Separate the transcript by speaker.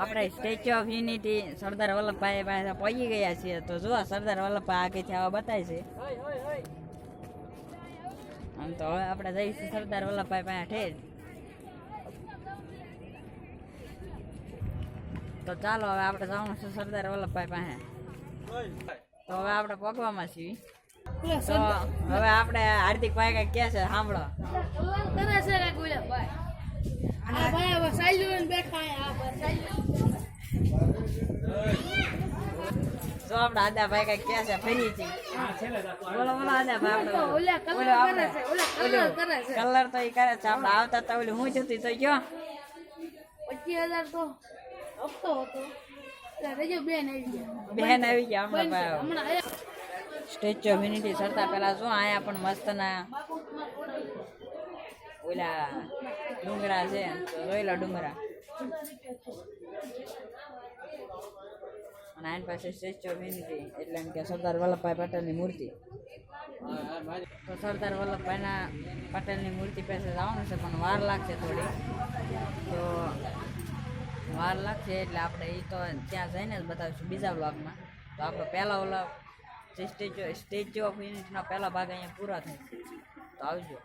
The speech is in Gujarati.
Speaker 1: આપણે Statue of Unity Sardar Vallabhbhai પાસે પહોંચી ગયા છીએ તો જુઓ સરદાર વલ્લભભાઈ આગેથી આવા બતાય છે. આમ તો હવે આપણે જઈશું સરદાર વલ્લભભાઈ પાસે ઠેર. તો ચાલો હવે આપણે જવાનું છે સરદાર વલ્લભભાઈ પાસે. તો હવે આપણે પગવામાં છીએ. હવે આપણે હાર્દિક ભાઈ કઈ કહે છે, સાંભળો
Speaker 2: કરે છે કાંઈક ઓલા ભાઈ. આ ભાઈ હવે સાયલું લઈને બેઠા અહીંયા. આ ભાઈ સાયલું.
Speaker 1: જો આપણે આદાભાઈ કઈ ક્યાં છે ફરી છે. બોલો બોલો આદાભાઈ
Speaker 2: કલર કરે છે ઓલા કલર કરે છે.
Speaker 1: કલર તો એ કરે છે આપણે આવતા તો ઓલી હું જતી તો
Speaker 2: પચીસ હજાર તો હપ્તો હતો. બેન આવી ગયા.
Speaker 1: બેન આવી ગયા હમણાં ભાઈ સ્ટેચ્યુ ઓફ યુનિટી સરતા પેલા શું આયા પણ મસ્ત ના ઓલા ડુંગરા છે જોયેલા ડુંગરા. અને આની પાસે સ્ટેચ્યુ ઓફ યુનિટી એટલે એમ કે સરદાર વલ્લભભાઈ પટેલની મૂર્તિ. તો સરદાર વલ્લભભાઈના પટેલની મૂર્તિ પાસે જવાનું છે, પણ વાર લાગશે થોડી. તો વાર લાગશે એટલે આપણે એ તો ત્યાં જઈને જ બતાવીશું બીજા બ્લોગમાં તો આપણો પહેલા ઓલા સ્ટેચ્યુ સ્ટેચ્યુ ઓફ યુનિટીનો પહેલો ભાગ અહીંયા પૂરો થાય. તો આવજો.